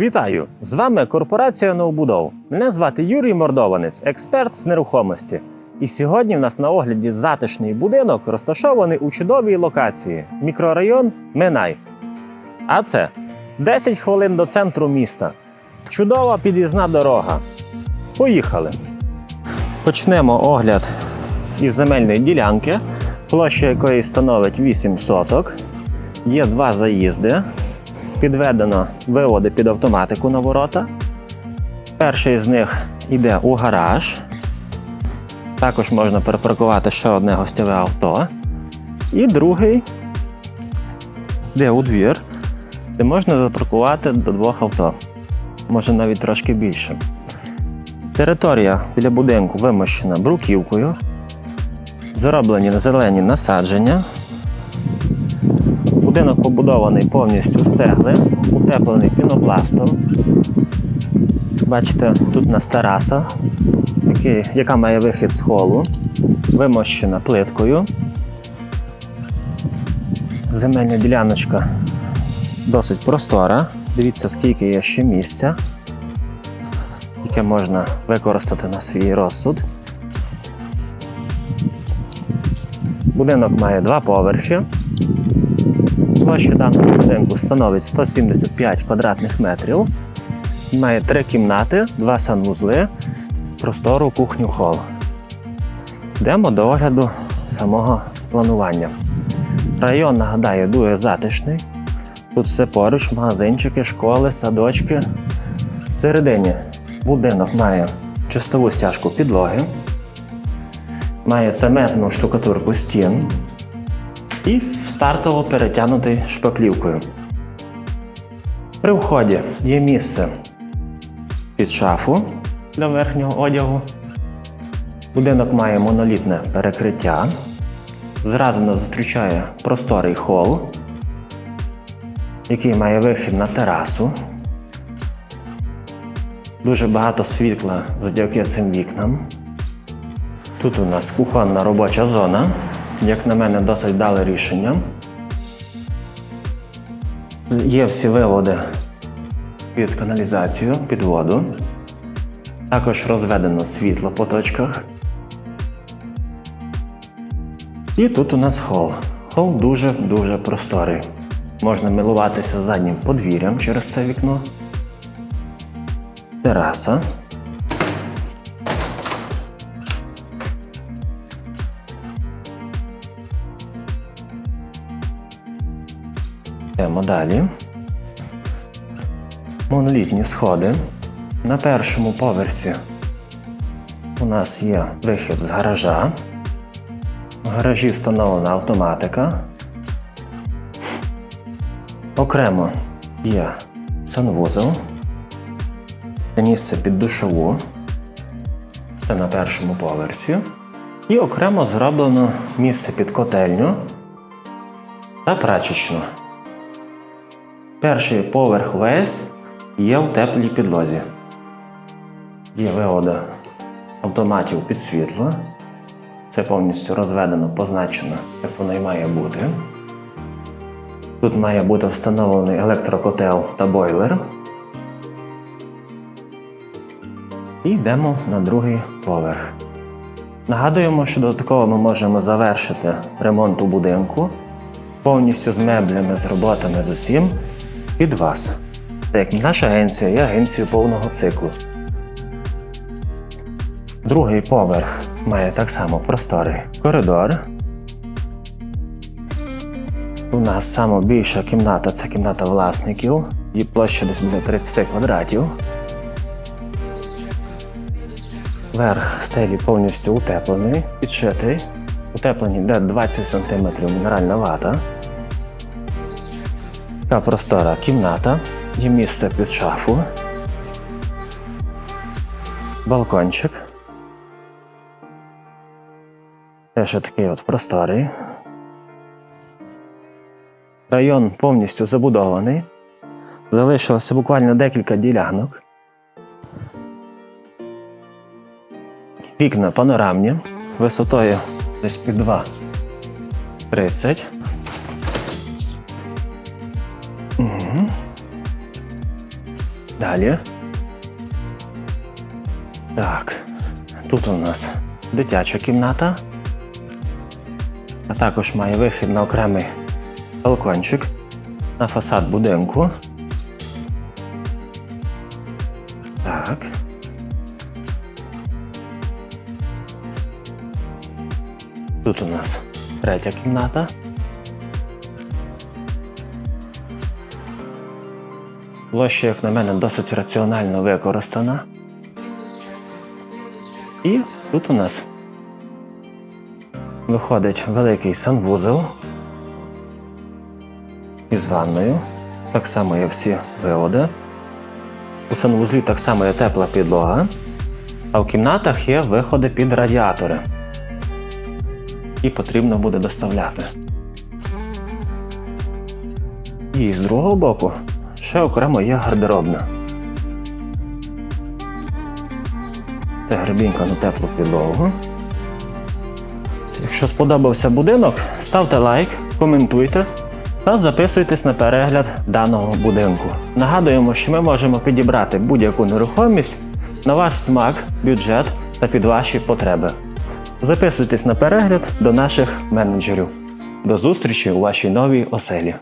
Вітаю! З вами корпорація Новбудов. Мене звати Юрій Мордованець, експерт з нерухомості. І сьогодні в нас на огляді затишний будинок, розташований у чудовій локації мікрорайон Минай. А це 10 хвилин до центру міста. Чудова під'їзна дорога. Поїхали. Почнемо огляд із земельної ділянки, площа якої становить 8 соток. Є два заїзди. Підведено виводи під автоматику на ворота. Перший з них йде у гараж. Також можна перепаркувати ще одне гостєве авто. І другий йде у двір, де можна запаркувати до двох авто. Може навіть трошки більше. Територія біля будинку вимощена бруківкою. Зроблені зелені насадження. Будинок побудований повністю з цегли, утеплений пінопластом. Бачите, тут у нас тераса, яка має вихід з холу, вимощена плиткою. Земельна діляночка досить простора. Дивіться, скільки є ще місця, яке можна використати на свій розсуд. Будинок має два поверхи. Площа даного будинку становить 175 квадратних метрів. Має три кімнати, два санвузли, простору кухню хол. Йдемо до огляду самого планування. Район, нагадаю, дуже затишний. Тут все поруч, магазинчики, школи, садочки. Всередині будинок має чистову стяжку підлоги, має цементну штукатурку стін і стартово перетягнутий шпаклівкою. При вході є місце під шафу для верхнього одягу. Будинок має монолітне перекриття. Зразу нас зустрічає просторий хол, який має вихід на терасу. Дуже багато світла завдяки цим вікнам. Тут у нас кухонна робоча зона. Як на мене, досить вдале рішення. Є всі виводи під каналізацію, під воду. Також розведено світло по точках. І тут у нас хол. Хол дуже-дуже просторий. Можна милуватися заднім подвір'ям через це вікно. Тераса. Йдемо далі. Монолітні сходи. На першому поверсі у нас є вихід з гаража. В гаражі встановлена автоматика. Окремо є санвузол. Це місце під душову. Це на першому поверсі. І окремо зроблено місце під котельню та прачечну. Перший поверх весь є в теплій підлозі. Є виводи автоматів під світло. Це повністю розведено, позначено, як воно і має бути. Тут має бути встановлений електрокотел та бойлер. І йдемо на другий поверх. Нагадуємо, що додатково ми можемо завершити ремонт у будинку повністю з меблями, з роботами, з усім під вас. Так як наша агенція є агенцією повного циклу. Другий поверх має так само просторий коридор. У нас сама більша кімната це кімната власників. Її площа десь біля 30 квадратів. Верх стелі повністю утеплений, підшитий. Утеплені йде 20 см мінеральна вата. Така простора кімната. Є місце під шафу. Балкончик. Теж такий от просторий. Район повністю забудований. Залишилося буквально декілька ділянок. Вікна панорамні, висотою десь під 2,30. Далі. Так, тут у нас дитяча кімната, а також має вихід на окремий балкончик на фасад будинку. Так. Тут у нас третя кімната. Площа, як на мене, досить раціонально використана. І тут у нас виходить великий санвузол із ванною. Так само є всі виводи. У санвузлі так само є тепла підлога, а в кімнатах є виходи під радіатори. І потрібно буде доставляти. І з другого боку ще окремо є гардеробна. Це гребінка на теплу підлогу. Якщо сподобався будинок, ставте лайк, коментуйте та записуйтесь на перегляд даного будинку. Нагадуємо, що ми можемо підібрати будь-яку нерухомість на ваш смак, бюджет та під ваші потреби. Записуйтесь на перегляд до наших менеджерів. До зустрічі у вашій новій оселі.